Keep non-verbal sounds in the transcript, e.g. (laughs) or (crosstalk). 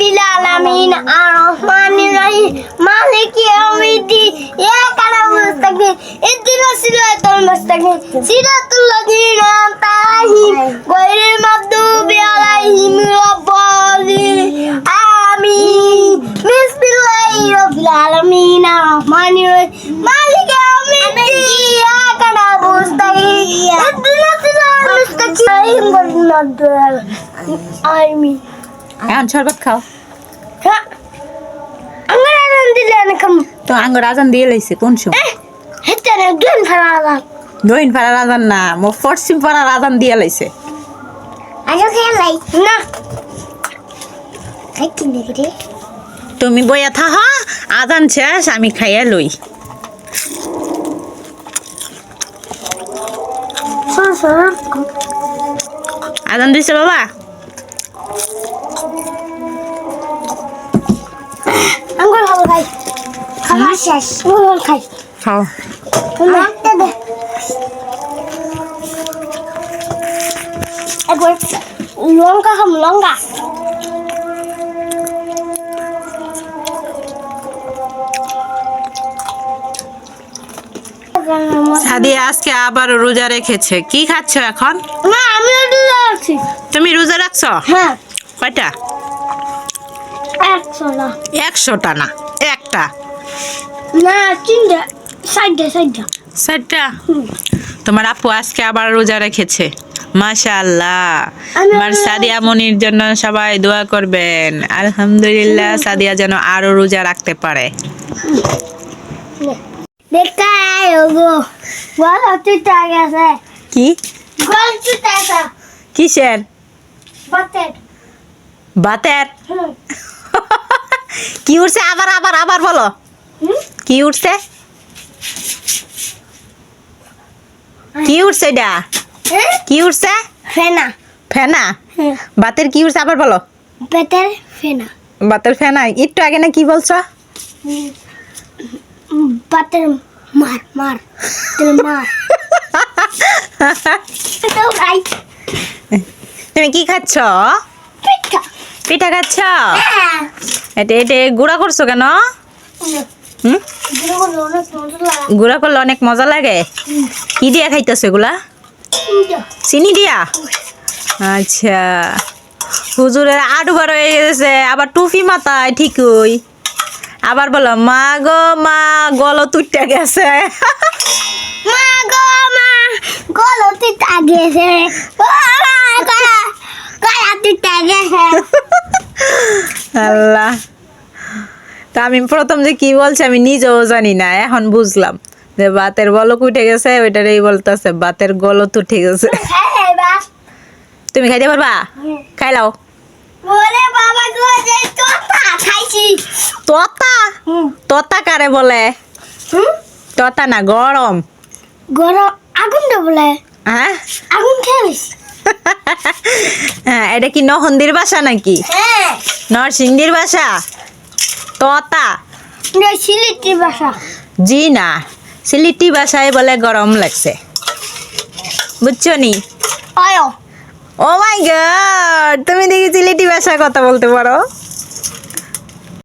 রব্বিল আলামিন আর রহমানির রহিম, মালিকি ইয়াউমিদ্দিন, ইয়াকা নাবুদু ইহদিনাস সিরাতাল মুস্তাকিম সিরাতাল লাযিনা আন'আমতা আলাইহিম গায়রিল মাগদুবি আলাইহিম ওয়ালাদ-দাল্লিন আমিন। বিসমিল্লাহির রব্বিল আলামিন আর রহমানির রহিম, মালিকি ইয়াউমিদ্দিন, ইয়াকা নাবুদু ইহদিনাস সিরাতাল মুস্তাকিম গায়রিল মাগদুবি আলাইহিম, আমিন। এখন শরবত খাও। হ্যাঁ আমার আনন্দ দিলে অনেকম তো আঙ্গুর আজান দিয়ে লাইছে কোন সময়? হেতে না গেম ফেলা দইন পাড়ার আজান না মো পশ্চিম আজান দিয়ে লাইছে। আজও খেলাই না। খাইতে দেখি রে? তুমি বইয়া থাহ আজান শেষ আমি খাইয়া লই। সর আজান দিছে বাবা? খাবার শেষ আঙ্গুর খাই খাও। একবার লঙ্কা খাম লঙ্কা সাদিয়া আজকে আবার রোজা রেখেছে। কি খাচ্ছ এখন? না আমি ওটা আছি তুমি রোজা রাখছ? হ্যাঁ। কয়টা? একশো না। একশোটা না একটা। না তিনটে সাইডটা সাইডটা হুম। তোমার আপু আজকে আবার রোজা রেখেছে। মাশাআল্লাহ। আমার সাদিয়া মনির জন্য সবাই দোয়া করবেন। আলহামদুলিল্লাহ সাদিয়া যেন আরও রোজা রাখতে পারে। কি? কিসের? বাতের। (laughs) কি উঠছে আবার আবার আবার বলো। কি উঠছে? কি উঠছে এটা? হ্যাঁ কি উঠছে? ফেনা। ফেনা? হ্যাঁ। বাতের কি উঠছে আবার বলো? বাতের ফেনা। বাতের ফেনা। একটু আগে না কি বলছো? বাতের মার মার। তেল মার ভাই তুমি কি খাচ্ছ? পিঠা। খাচ্ছ? হ্যাঁ। এটা এটা গুঁড়া করছ কেন? গুঁড়া করলে অনেক মজা লাগে? কি দিয়া খাইতেছো এগুলা? চিনি দিয়া। আচ্ছা। হুজুরের আটু বার হয়ে গেছে আবার টুপি মাথায় ঠিকই আবার বলো মা গো মা গল তুইটা গেছে। মা গো মা গলা তুইটা গেছে। আল্লাহ। তা আমি প্রথম যে কি বলছে আমি নিজেও জানি না এখন বুঝলাম। যে বাতের গলক উঠে গেছে ওইটারই বলতেছে বাতের গলত উঠে গেছে। হ্যাঁ তুমি খাইতে পারবা? খাইলাও ওরে বাবা তোতা তোতা? কারে বলে? হুম? তোতা না গরম। গরম বলে। হ্যাঁ? আগুন হ্যাঁ এটা কি নহন্দির বাসা নাকি? হ্যাঁ। নরসিংদীর বাসা? তোতা। সিলিটি বাসা জি না সিলিটি বাসায় বলে গরম লাগছে। বুঝছ নি? ও মাই গড তুমি দেখি সিলেটি ভাষায় কথা বলতে পারো।